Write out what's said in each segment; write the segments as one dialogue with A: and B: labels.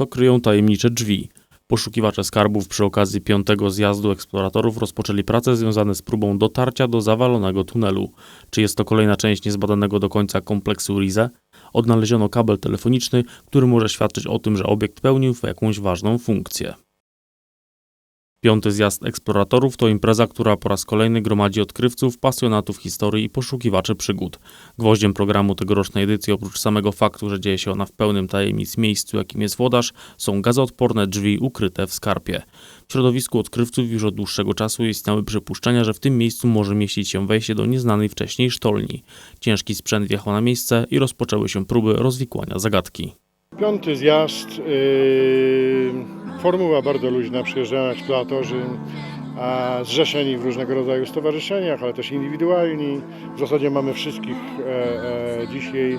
A: co kryją tajemnicze drzwi. Poszukiwacze skarbów przy okazji piątego zjazdu eksploratorów rozpoczęli prace związane z próbą dotarcia do zawalonego tunelu. Czy jest to kolejna część niezbadanego do końca kompleksu Rize? Odnaleziono kabel telefoniczny, który może świadczyć o tym, że obiekt pełnił jakąś ważną funkcję. Piąty zjazd eksploratorów to impreza, która po raz kolejny gromadzi odkrywców, pasjonatów historii i poszukiwaczy przygód. Gwoździem programu tegorocznej edycji, oprócz samego faktu, że dzieje się ona w pełnym tajemnic miejscu, jakim jest włodarz, są gazoodporne drzwi ukryte w skarpie. W środowisku odkrywców już od dłuższego czasu istniały przypuszczenia, że w tym miejscu może mieścić się wejście do nieznanej wcześniej sztolni. Ciężki sprzęt wjechał na miejsce i rozpoczęły się próby rozwikłania zagadki.
B: Piąty zjazd, yy, formuła bardzo luźna, przyjeżdżają eksploratorzy, a zrzeszeni w różnego rodzaju stowarzyszeniach, ale też indywidualni. W zasadzie mamy wszystkich e, e, dzisiaj,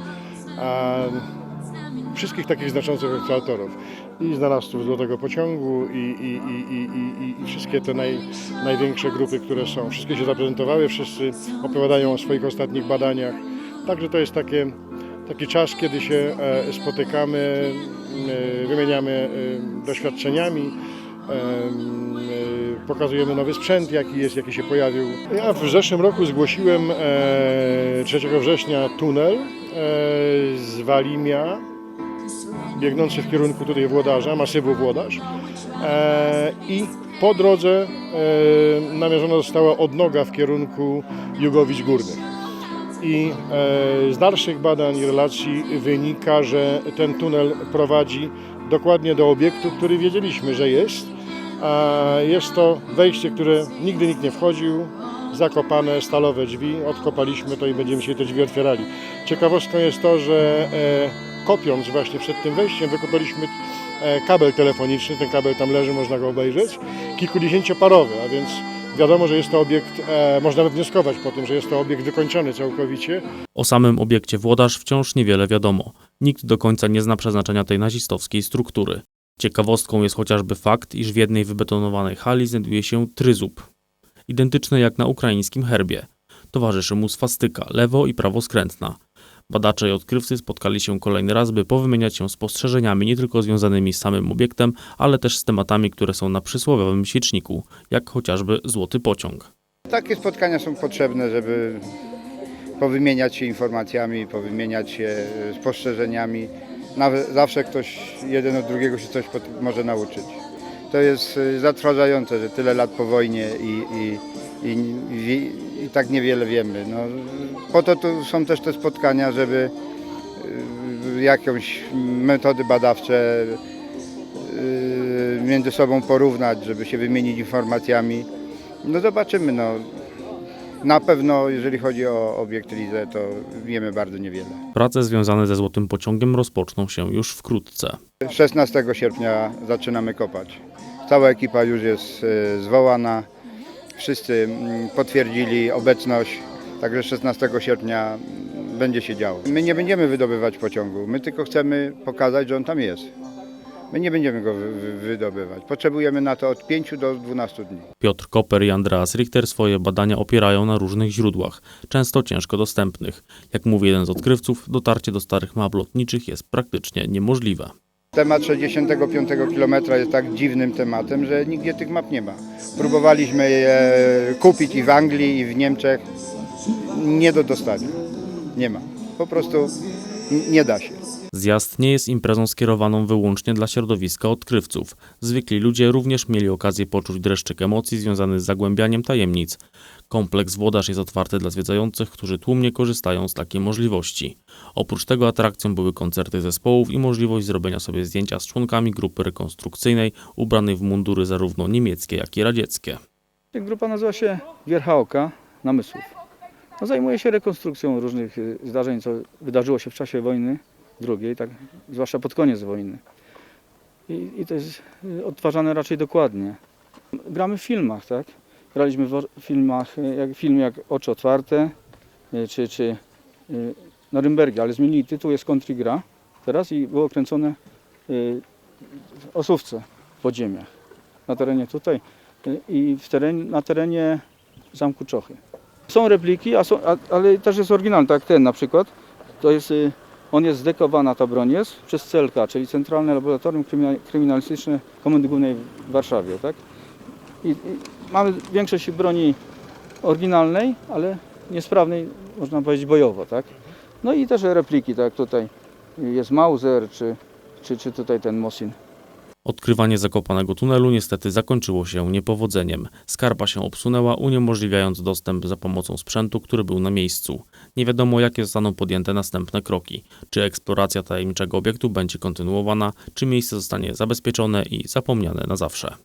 B: wszystkich takich znaczących eksploratorów. I znalazców Złotego Pociągu i, i, i, i, i, i wszystkie te naj, największe grupy, które są. Wszystkie się zaprezentowały, wszyscy opowiadają o swoich ostatnich badaniach. Także to jest takie taki czas, kiedy się e, spotykamy, wymieniamy e, doświadczeniami, e, e, pokazujemy nowy sprzęt, jaki jest, jaki się pojawił. Ja w zeszłym roku zgłosiłem e, 3 września tunel e, z Walimia, biegnący w kierunku tutaj Włodarza, masywu Włodarz e, i po drodze e, namierzona została odnoga w kierunku Jugowic Górnych. I e, z dalszych badań i relacji wynika, że ten tunel prowadzi dokładnie do obiektu, który wiedzieliśmy, że jest. Jest to wejście, które nigdy nikt nie wchodził, zakopane stalowe drzwi. Odkopaliśmy to i będziemy się te drzwi otwierali. Ciekawostką jest to, że e, kopiąc właśnie przed tym wejściem, wykopaliśmy e, kabel telefoniczny. Ten kabel tam leży, można go obejrzeć. Kilkudziesięcioparowy, a więc Wiadomo, że jest to obiekt, e, można wnioskować po tym, że jest to obiekt wykończony całkowicie.
A: O samym obiekcie Włodarz wciąż niewiele wiadomo. Nikt do końca nie zna przeznaczenia tej nazistowskiej struktury. Ciekawostką jest chociażby fakt, iż w jednej wybetonowanej hali znajduje się tryzub, identyczny jak na ukraińskim herbie. Towarzyszy mu swastyka, lewo i prawoskrętna. Badacze i odkrywcy spotkali się kolejny raz, by powymieniać się spostrzeżeniami nie tylko związanymi z samym obiektem, ale też z tematami, które są na przysłowiowym świeczniku, jak chociażby złoty pociąg.
C: Takie spotkania są potrzebne, żeby powymieniać się informacjami, powymieniać się spostrzeżeniami. Nawet zawsze ktoś jeden od drugiego się coś może nauczyć. To jest y, zatrważające, że tyle lat po wojnie i, i, i, i, i tak niewiele wiemy. No, po to tu są też te spotkania, żeby y, jakąś metody badawcze y, między sobą porównać, żeby się wymienić informacjami. No zobaczymy. No. Na pewno, jeżeli chodzi o obiekt Lize, to wiemy bardzo niewiele.
A: Prace związane ze złotym pociągiem rozpoczną się już wkrótce.
C: 16 sierpnia zaczynamy kopać. Cała ekipa już jest e, zwołana. Wszyscy mm, potwierdzili obecność, także 16 sierpnia będzie się działo. My nie będziemy wydobywać pociągu, my tylko chcemy pokazać, że on tam jest. My nie będziemy go wy- wy- wydobywać. Potrzebujemy na to od 5 do 12 dni.
A: Piotr Koper i Andreas Richter swoje badania opierają na różnych źródłach, często ciężko dostępnych. Jak mówi jeden z odkrywców, dotarcie do starych map lotniczych jest praktycznie niemożliwe.
C: Temat 65 km jest tak dziwnym tematem, że nigdzie tych map nie ma. Próbowaliśmy je kupić i w Anglii, i w Niemczech. Nie do dostania. Nie ma. Po prostu nie da się.
A: Zjazd nie jest imprezą skierowaną wyłącznie dla środowiska odkrywców. Zwykli ludzie również mieli okazję poczuć dreszczyk emocji związany z zagłębianiem tajemnic. Kompleks Włodarz jest otwarty dla zwiedzających, którzy tłumnie korzystają z takiej możliwości. Oprócz tego atrakcją były koncerty zespołów i możliwość zrobienia sobie zdjęcia z członkami grupy rekonstrukcyjnej ubranej w mundury zarówno niemieckie, jak i radzieckie.
D: Grupa nazywa się Wierchałka Namysłów. No, zajmuje się rekonstrukcją różnych y, zdarzeń, co wydarzyło się w czasie wojny drugiej, tak, zwłaszcza pod koniec wojny. I, I to jest y, odtwarzane raczej dokładnie. Gramy w filmach, tak? Graliśmy w filmach, y, jak, film jak Oczy Otwarte, y, czy, czy Norymbergi, ale zmienili tytuł, jest Country Gra teraz i było kręcone w Osówce, w podziemiach, na terenie tutaj i w na terenie Zamku Czochy. Są repliki, a są, a, ale też jest oryginalny, tak ten na przykład. To jest On jest zdekowana, ta broń jest, przez CLK, czyli Centralne Laboratorium Krymina- Kryminalistyczne Komendy Głównej w Warszawie. Tak? I, I mamy większość broni oryginalnej, ale niesprawnej, można powiedzieć, bojowo. Tak? No i też repliki, tak tutaj jest Mauser, czy, czy, czy tutaj ten Mosin.
A: Odkrywanie zakopanego tunelu niestety zakończyło się niepowodzeniem. Skarpa się obsunęła, uniemożliwiając dostęp za pomocą sprzętu, który był na miejscu. Nie wiadomo, jakie zostaną podjęte następne kroki. Czy eksploracja tajemniczego obiektu będzie kontynuowana, czy miejsce zostanie zabezpieczone i zapomniane na zawsze.